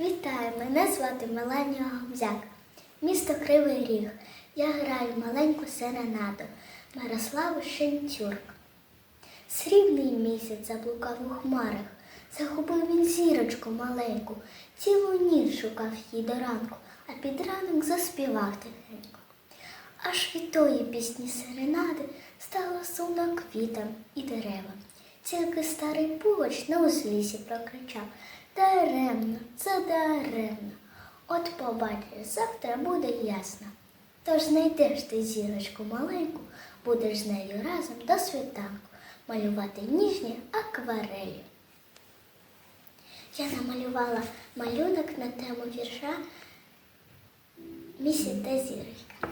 Вітаю, мене звати Меланія Гомзяк. Місто Кривий Ріг. Я граю маленьку серенаду Мирославу Шенцюрк. Срібний місяць заблукав у хмарах, загубив він зірочку маленьку, цілу ніч шукав її до ранку, а під ранок заспівав тихенько. Аж від тої пісні серенади стало сумно квітам і деревам. Тільки старий пугач на узлісі прокричав Даремно, це даремно. От побачиш, завтра буде ясно. Тож знайдеш ти зірочку маленьку, будеш з нею разом до світанку малювати ніжні акварелі. Я намалювала малюнок на тему вірша Місяць та зірочка.